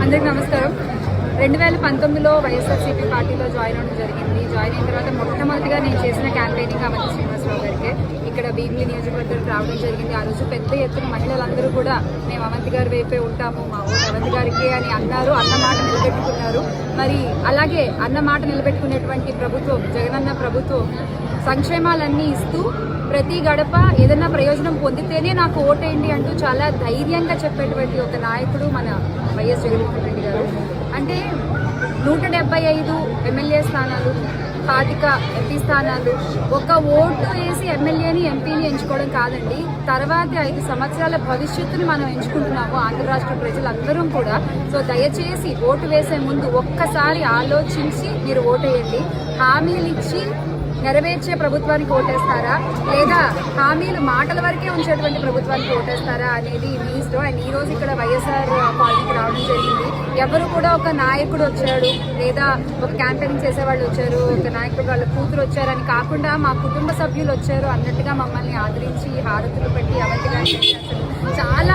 అందరికి నమస్కారం. రెండు వేల పంతొమ్మిదిలో వైఎస్ఆర్సీపీ పార్టీలో జాయిన్ అవ్వడం జరిగింది. జాయిన్ అయిన తర్వాత మొట్టమొదటిగా నేను చేసిన క్యాంపెయినింగ్ అవంతి శ్రీనివాసరావు గారికి. ఇక్కడ భీమిలి నియోజకవర్గం రావడం జరిగింది. ఆ రోజు పెద్ద ఎత్తున మహిళలందరూ కూడా మేము అవంతి గారి వైపే ఉంటాము మా ఊరు అవంతి గారికి అని అన్నారు. అన్న మాట నిలబెట్టుకున్నారు. మరి అలాగే అన్న మాట నిలబెట్టుకునేటువంటి ప్రభుత్వం జగనన్న ప్రభుత్వం సంక్షేమాలన్నీ ఇస్తూ ప్రతి గడప ఏదైనా ప్రయోజనం పొందితేనే నాకు ఓటేయండి అంటూ చాలా ధైర్యంగా చెప్పేటువంటి ఒక నాయకుడు మన వైఎస్ జగన్మోహన్ రెడ్డి గారు. అంటే నూట డెబ్బై ఐదు ఎమ్మెల్యే స్థానాలు పాతిక ఎంపీ స్థానాలు ఒక ఓటు వేసి ఎమ్మెల్యేని ఎంపీని ఎంచుకోవడం కాదండి. తర్వాత ఐదు సంవత్సరాల భవిష్యత్తుని మనం ఎంచుకుంటున్నాము ఆంధ్ర రాష్ట్ర ప్రజలందరం కూడా. సో దయచేసి ఓటు వేసే ముందు ఒక్కసారి ఆలోచించి మీరు ఓటేయండి. హామీలు ఇచ్చి నెరవేర్చే ప్రభుత్వానికి ఓటేస్తారా? లేదా హామీలు మాటల వరకే ఉంచేటువంటి ప్రభుత్వానికి ఓటేస్తారా అనేది మీ ఇష్టం. అండ్ ఈ రోజు ఇక్కడ వైఎస్ఆర్ పార్టీకి రావడం జరిగింది. ఎవరు కూడా ఒక నాయకుడు వచ్చాడు లేదా ఒక క్యాంపెయిన్ చేసేవాళ్ళు వచ్చారు ఒక నాయకుడు వాళ్ళ కూతురు వచ్చారని కాకుండా మా కుటుంబ సభ్యులు వచ్చారు అన్నట్టుగా మమ్మల్ని ఆదరించి హారతులు పెట్టి అవంతిగా చాలా